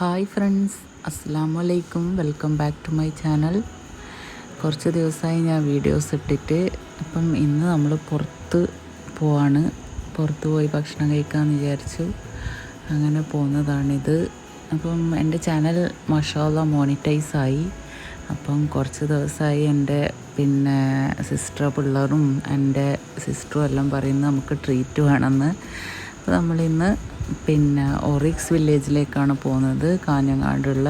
Hi friends അസ്സാം വലൈക്കും welcome back to my channel കുറച്ച് ദിവസമായി ഞാൻ വീഡിയോസ് ഇട്ടിട്ട് അപ്പം ഇന്ന് നമ്മൾ പുറത്ത് പോവാണ്. പുറത്ത് പോയി ഭക്ഷണം കഴിക്കാമെന്ന് വിചാരിച്ചു. അങ്ങനെ പോകുന്നതാണിത് അപ്പം എന്റെ ചാനൽ മഷാല മോണിറ്റൈസ് ആയി. അപ്പം കുറച്ച് ദിവസമായി എന്റെ പിന്നെ സിസ്റ്റർ പിള്ളേരും എന്റെ സിസ്റ്ററും എല്ലാം പറയുന്നത് നമുക്ക് ട്രീറ്റ് വേണമെന്ന്. അപ്പോൾ നമ്മളിന്ന് പിന്നെ ഒറിക്സ് വില്ലേജിലേക്കാണ് പോകുന്നത്. കാഞ്ഞങ്ങാടുള്ള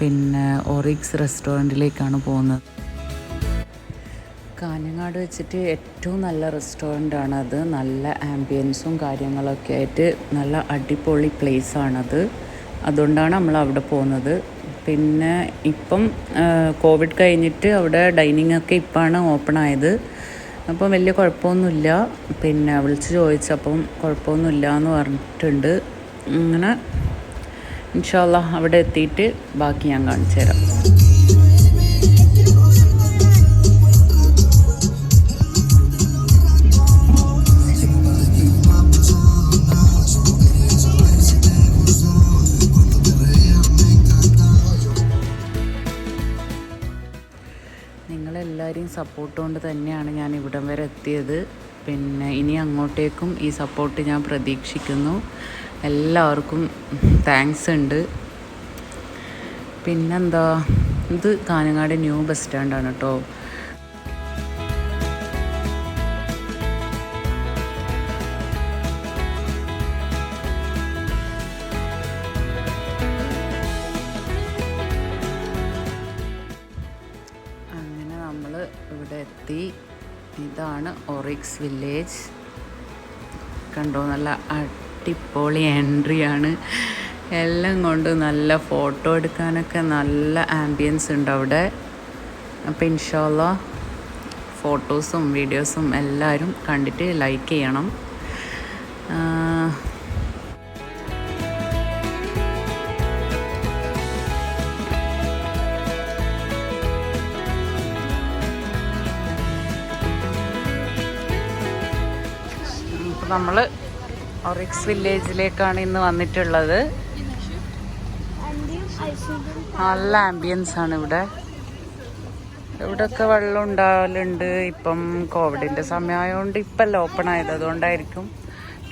പിന്നെ ഒറിക്സ് റെസ്റ്റോറന്റിലേക്കാണ് പോകുന്നത്. കാഞ്ഞങ്ങാട് വെച്ചിട്ട് ഏറ്റവും നല്ല റെസ്റ്റോറന്റ് അത്. നല്ല ആംബിയൻസും കാര്യങ്ങളൊക്കെ ആയിട്ട് നല്ല അടിപൊളി പ്ലേസ് ആണത് അതുകൊണ്ടാണ് നമ്മൾ അവിടെ പോകുന്നത്. പിന്നെ ഇപ്പം കോവിഡ് കഴിഞ്ഞിട്ട് അവിടെ ഡൈനിങ് ഒക്കെ ഇപ്പോഴാണ് ഓപ്പൺ ആയത്. അപ്പം വലിയ കുഴപ്പമൊന്നുമില്ല. പിന്നെ വിളിച്ച് ചോദിച്ചപ്പം കുഴപ്പമൊന്നുമില്ല എന്ന് പറഞ്ഞിട്ടുണ്ട്. അങ്ങനെ ഇൻഷാല്ല അവിടെ എത്തിയിട്ട് ബാക്കി ഞാൻ കാണിച്ചു തരാം നിങ്ങളെല്ലാവരെയും സപ്പോർട്ട് കൊണ്ട് തന്നെയാണ് ഞാൻ ഇവിടം വരെ എത്തിയത്. പിന്നെ ഇനി അങ്ങോട്ടേക്കും ഈ സപ്പോർട്ട് ഞാൻ പ്രതീക്ഷിക്കുന്നു. എല്ലാവർക്കും താങ്ക്സ് ഉണ്ട്. പിന്നെന്താ? ഇത് കാഞ്ഞങ്ങാട് ന്യൂ ബസ് സ്റ്റാൻഡാണ് കേട്ടോ. ഇവിടെ എത്തി. ഇതാണ് ഒറിക്സ് വില്ലേജ്. കണ്ടോ നല്ല അടിപൊളി എൻട്രിയാണ് എല്ലാം കൊണ്ട് നല്ല ഫോട്ടോ എടുക്കാനൊക്കെ നല്ല ആംബിയൻസ് ഉണ്ട് അവിടെ. അപ്പോൾ ഇൻഷാല്ല ഫോട്ടോസും വീഡിയോസും എല്ലാവരും കണ്ടിട്ട് ലൈക്ക് ചെയ്യണം. നമ്മൾ ഒറിക്സ് വില്ലേജിലേക്കാണ് ഇന്ന് വന്നിട്ടുള്ളത്. നല്ല ആംബിയൻസ് ആണ് ഇവിടെ. ഇവിടെയൊക്കെ വെള്ളം ഉണ്ടാവലുണ്ട്. ഇപ്പം കോവിഡിന്റെ സമയമായതുകൊണ്ട് ഇപ്പല്ല ഓപ്പൺ ആയത്. അതുകൊണ്ടായിരിക്കും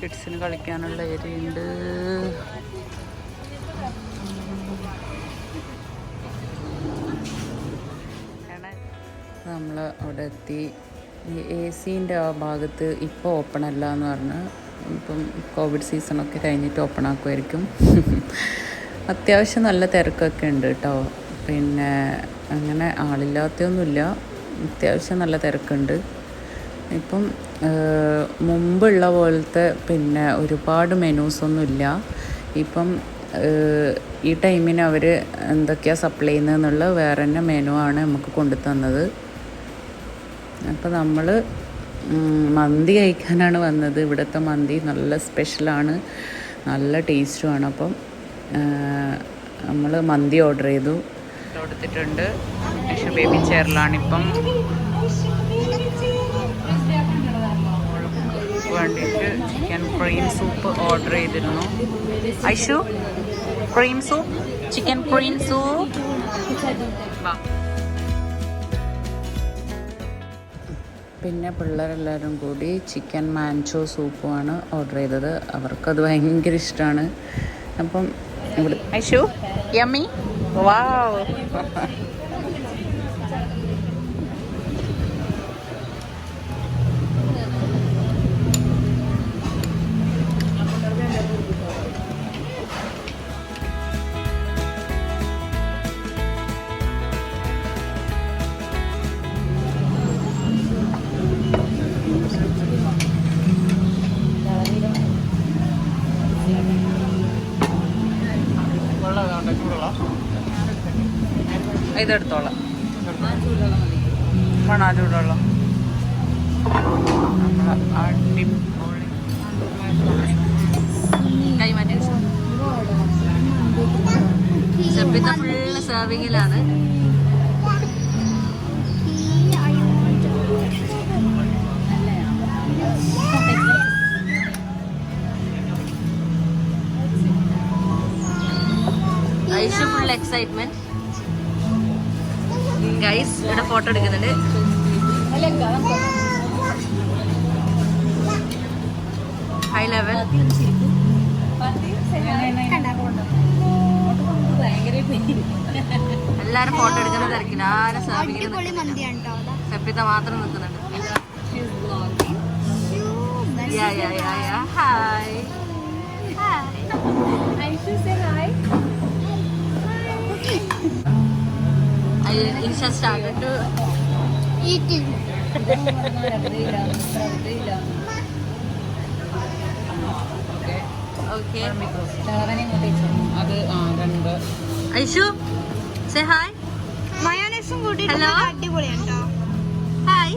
കിഡ്സിന് കളിക്കാനുള്ള ഏരിയ ഉണ്ട് നമ്മൾ അവിടെ എത്തി. ഈ എ സീന്റെ ആ ഭാഗത്ത് ഇപ്പോൾ ഓപ്പൺ അല്ല എന്ന് പറഞ്ഞ് ഇപ്പം കോവിഡ് സീസണൊക്കെ കഴിഞ്ഞിട്ട് ഓപ്പൺ ആക്കുമായിരിക്കും അത്യാവശ്യം നല്ല തിരക്കൊക്കെ ഉണ്ട് കേട്ടോ. പിന്നെ അങ്ങനെ ആളില്ലാത്തൊന്നുമില്ല. അത്യാവശ്യം നല്ല തിരക്കുണ്ട്. ഇപ്പം മുമ്പുള്ള പോലത്തെ പിന്നെ ഒരുപാട് മെനൂസൊന്നുമില്ല. ഇപ്പം ഈ ടൈമിന് അവർ എന്തൊക്കെയാണ് സപ്ലൈ ചെയ്യുന്നതെന്നുള്ള വേറെ തന്നെ മെനു ആണ് നമുക്ക് കൊണ്ടു തന്നത് അപ്പോൾ നമ്മൾ മന്തി കഴിക്കാനാണ് വന്നത്. ഇവിടുത്തെ മന്തി നല്ല സ്പെഷ്യലാണ്. നല്ല ടേസ്റ്റുമാണ്. അപ്പം നമ്മൾ മന്തി ഓർഡർ ചെയ്തു. കൊടുത്തിട്ടുണ്ട്. ബേബി ചെയറിലാണിപ്പം വേണ്ടിയിട്ട് ചിക്കൻ ക്രീം സൂപ്പ് ഓർഡർ ചെയ്തിരുന്നു. Aishu cream soup chicken cream soup. പിന്നെ പിള്ളേരെല്ലാവരും കൂടി ചിക്കൻ മാൻചോ സൂപ്പുമാണ് ഓർഡർ ചെയ്തത്. അവർക്കത് ഭയങ്കര ഇഷ്ടമാണ്. അപ്പം ഐഷു യമ്മി. വാവ്. ഇതെടുത്തോളാം. വേണോ ചൂടുവെള്ളം. നമ്മളെ അടിപൊളി. കൈ മാറ്റി ചെറുപ്പിത്തെ ഫുള്ള് സെർവിങ്ങിലാണ് ഐഷു ഫുൾ എക്സൈറ്റ്മെന്റ് ഗൈസ് ഇവിടെ ഫോട്ടോ എടുക്കുന്നുണ്ട് ഹൈ ലെവൽ എല്ലാരും ഫോട്ടോ എടുക്കുന്ന തിരക്കില്ല ആരും സപ്പിത മാത്രം നിൽക്കുന്നുണ്ട് hi hi Insha started to Eating. Aishu say hi മയോണൈസും Hello? നല്ല അടിപൊളിയാണ് ഹായ്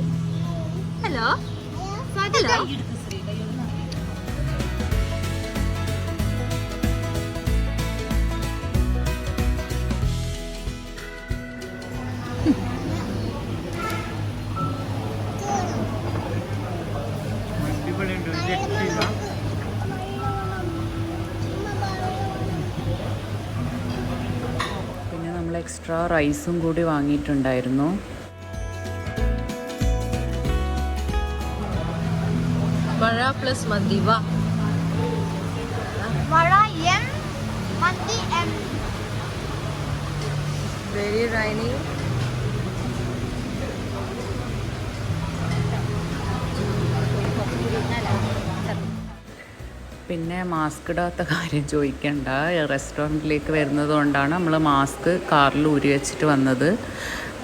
ഹലോ സ്വാതിക എക്സ്ട്രാ റൈസും കൂടി വാങ്ങിയിട്ടുണ്ടായിരുന്നു. മഴ പ്ലസ് മന്തി വാ. മഴ എം മന്തി എം. വെരി റൈനി പിന്നെ മാസ്ക് ഇടാത്ത കാര്യം ചോദിക്കണ്ട. റെസ്റ്റോറന്റിലേക്ക് വരുന്നത് കൊണ്ടാണ് നമ്മൾ മാസ്ക് കാറിൽ ഊരി വെച്ചിട്ട് വന്നത്.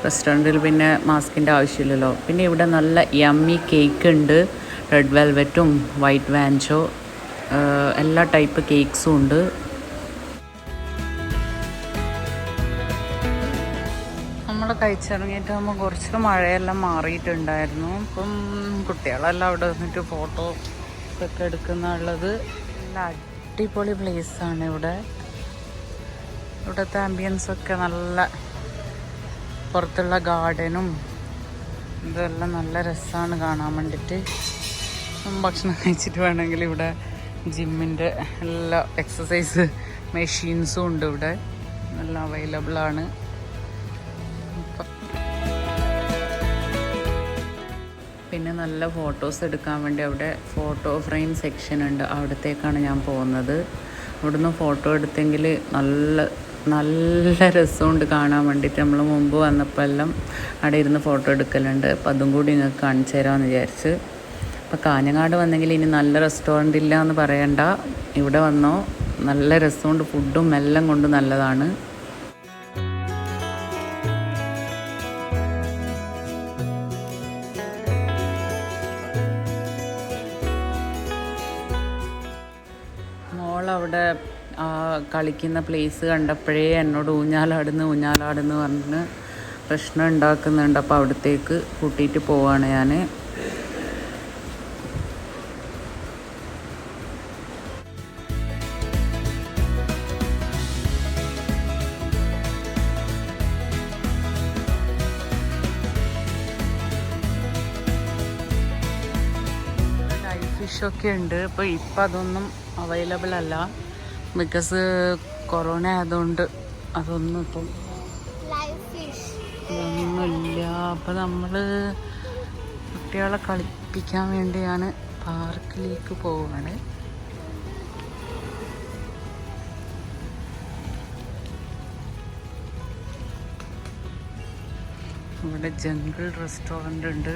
റെസ്റ്റോറന്റിൽ പിന്നെ മാസ്കിന്റെ ആവശ്യമില്ലല്ലോ. പിന്നെ ഇവിടെ നല്ല യമ്മി കേക്ക് ഉണ്ട്. റെഡ് വെൽവെറ്റും വൈറ്റ് വാഞ്ചോ എല്ലാ ടൈപ്പ് കേക്ക്സും ഉണ്ട്. നമ്മൾ കഴിച്ചിറങ്ങിയിട്ട് നമ്മൾ കുറച്ച് മഴയെല്ലാം മാറിയിട്ടുണ്ടായിരുന്നു. അപ്പം കുട്ടികളെല്ലാം അവിടെ വന്നിട്ട് ഫോട്ടോ ഒക്കെ എടുക്കുന്നുള്ളത് നല്ല അടിപൊളി പ്ലേസാണ് ഇവിടെ. ഇവിടുത്തെ ആംബിയൻസ് ഒക്കെ നല്ല പുറത്തുള്ള ഗാർഡനും ഇതെല്ലാം നല്ല രസമാണ് കാണാൻ വേണ്ടിയിട്ട് ഭക്ഷണം കഴിച്ചിട്ട് വേണമെങ്കിൽ ഇവിടെ ജിമ്മിന്റെ എല്ലാ എക്സസൈസ് മെഷീൻസും ഉണ്ട് ഇവിടെ. എല്ലാം അവൈലബിൾ പിന്നെ നല്ല ഫോട്ടോസ് എടുക്കാൻ വേണ്ടി അവിടെ ഫോട്ടോ ഫ്രെയിം സെക്ഷൻ ഉണ്ട്. അവിടത്തേക്കാണ് ഞാൻ പോകുന്നത്. അവിടുന്ന് ഫോട്ടോ എടുത്തെങ്കിൽ നല്ല നല്ല രസമുണ്ട് കാണാൻ വേണ്ടിയിട്ട്. നമ്മൾ മുമ്പ് വന്നപ്പോൾ എല്ലാം അവിടെ ഇരുന്ന് ഫോട്ടോ എടുക്കലുണ്ട്. അപ്പോൾ അതും കൂടി നിങ്ങൾക്ക് കാണിച്ചു തരാമെന്ന് വിചാരിച്ച്. അപ്പോൾ കാഞ്ഞങ്ങാട് വന്നെങ്കിൽ ഇനി നല്ല റെസ്റ്റോറന്റ് ഇല്ല എന്ന് പറയണ്ട. ഇവിടെ വന്നോ. നല്ല രസമുണ്ട്. ഫുഡും എല്ലാം കൊണ്ട് നല്ലതാണ്. കളിക്കുന്ന പ്ലേസ് കണ്ടപ്പോഴേ എന്നോട് ഊഞ്ഞാലാടുന്നു ഊഞ്ഞാലാടുന്നു പറഞ്ഞ് പ്രശ്നം ഉണ്ടാക്കുന്നുണ്ട്. അപ്പോൾ അവിടത്തേക്ക് കൂട്ടിയിട്ട് പോവാണ് ഞാൻ ഫിഷൊക്കെ ഉണ്ട്. ഇപ്പോൾ ഇപ്പം അതൊന്നും അവൈലബിൾ അല്ല. ബിക്കോസ് കൊറോണ ആയതുകൊണ്ട് അതൊന്നും ഇപ്പം ഒന്നുമില്ല. അപ്പം നമ്മൾ കുട്ടികളെ കളിപ്പിക്കാൻ വേണ്ടിയാണ് പാർക്കിലേക്ക് പോകുന്നത് ഇവിടെ ജംഗിൾ റെസ്റ്റോറന്റ് ഉണ്ട്.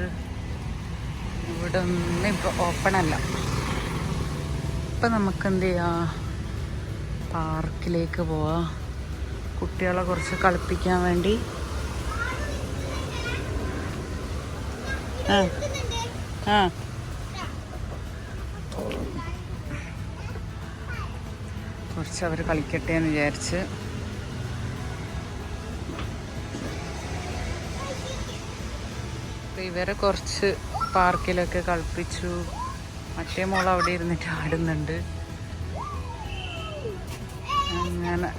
ഇവിടെ ഒന്നും ഇപ്പോൾ ഓപ്പൺ അല്ല. ഇപ്പം നമുക്ക് എന്ത് ചെയ്യാം? പാർക്കിലേക്ക് പോവാം. കുട്ടികളെ കുറച്ച് കളിപ്പിക്കാൻ വേണ്ടി. ആ കുറച്ച് അവർ കളിക്കട്ടെ എന്ന് വിചാരിച്ച്. ഇവരെ കുറച്ച് പാർക്കിലൊക്കെ കളിപ്പിച്ചു. മറ്റേ മോൾ അവിടെ ഇരുന്നിട്ട് ആടുന്നുണ്ട്. അങ്ങനെ.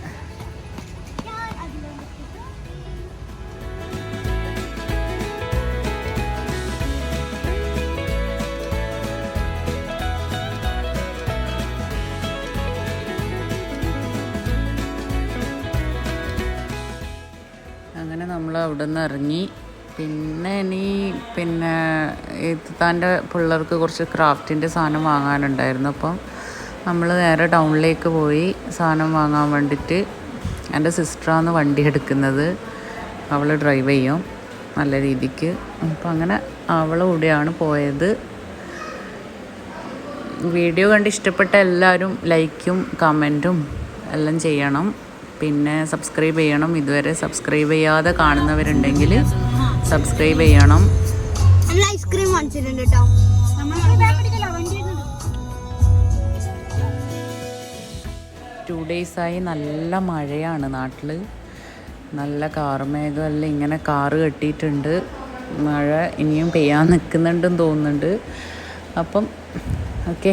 അങ്ങനെ നമ്മൾ അവിടെ നിന്ന് ഇറങ്ങി. പിന്നെ ഇനി പിന്നെ താന്റെ പിള്ളേർക്ക് കുറച്ച് ക്രാഫ്റ്റിന്റെ സാധനം വാങ്ങാനുണ്ടായിരുന്നു അപ്പം നമ്മൾ നേരെ ടൗണിലേക്ക് പോയി സാധനം വാങ്ങാൻ വേണ്ടിയിട്ട് എന്റെ സിസ്റ്ററാണ് വണ്ടി എടുക്കുന്നത്. അവൾ ഡ്രൈവ് ചെയ്യും. നല്ല രീതിക്ക്. അപ്പം അങ്ങനെ അവളെ കൂടെയാണ് പോയത്. വീഡിയോ കണ്ട് ഇഷ്ടപ്പെട്ട എല്ലാവരും ലൈക്കും കമന്റും എല്ലാം ചെയ്യണം. പിന്നെ സബ്സ്ക്രൈബ് ചെയ്യണം. ഇതുവരെ സബ്സ്ക്രൈബ് ചെയ്യാതെ കാണുന്നവരുണ്ടെങ്കിൽ സബ്സ്ക്രൈബ് ചെയ്യണം. ഐസ്ക്രീം വാങ്ങിച്ചിട്ടുണ്ട് കേട്ടോ. ടു ഡേയ്സായി നല്ല മഴയാണ് നാട്ടിൽ നല്ല കാർമേഘമല്ല ഇങ്ങനെ കാറ് കെട്ടിയിട്ടുണ്ട്. മഴ ഇനിയും പെയ്യാൻ നിൽക്കുന്നുണ്ടെന്ന് തോന്നുന്നുണ്ട്. അപ്പം ഓക്കെ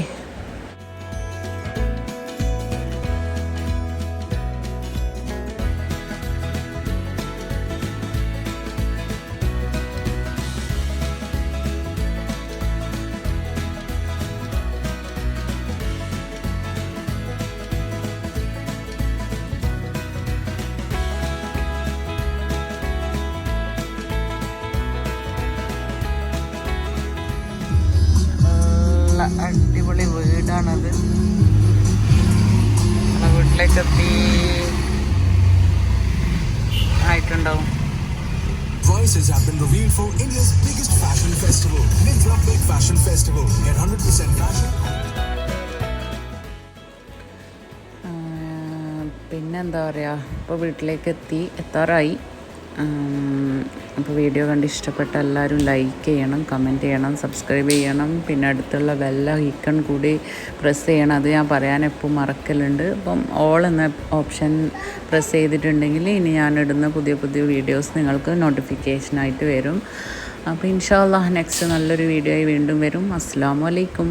വീട്ടിലേക്ക് എത്തി ആയിട്ടുണ്ടാവും Prices have been revealed for India's biggest fashion festival, Mintra Big Fashion Festival. Get 100% fashion. പിന്നെന്താ പറയുക ഇപ്പോൾ വീട്ടിലേക്ക് എത്തി എത്താറായി അപ്പോൾ വീഡിയോ കണ്ട് ഇഷ്ടപ്പെട്ട എല്ലാവരും ലൈക്ക് ചെയ്യണം കമന്റ് ചെയ്യണം സബ്സ്ക്രൈബ് ചെയ്യണം. പിന്നെ അടുത്തുള്ള വെല്ല ഐക്കൺ കൂടി പ്രസ് ചെയ്യണം. അത് ഞാൻ പറയാൻ എപ്പോൾ മറക്കലുണ്ട്. അപ്പം ഓൾ എന്ന ഓപ്ഷൻ പ്രസ് ചെയ്തിട്ടുണ്ടെങ്കിൽ ഇനി ഞാൻ ഇടുന്ന പുതിയ പുതിയ വീഡിയോസ് നിങ്ങൾക്ക് നോട്ടിഫിക്കേഷനായിട്ട് വരും. അപ്പോൾ ഇൻഷാല്ലാ നെക്സ്റ്റ് നല്ലൊരു വീഡിയോ ആയി വീണ്ടും വരും. അസ്സാം വലൈക്കും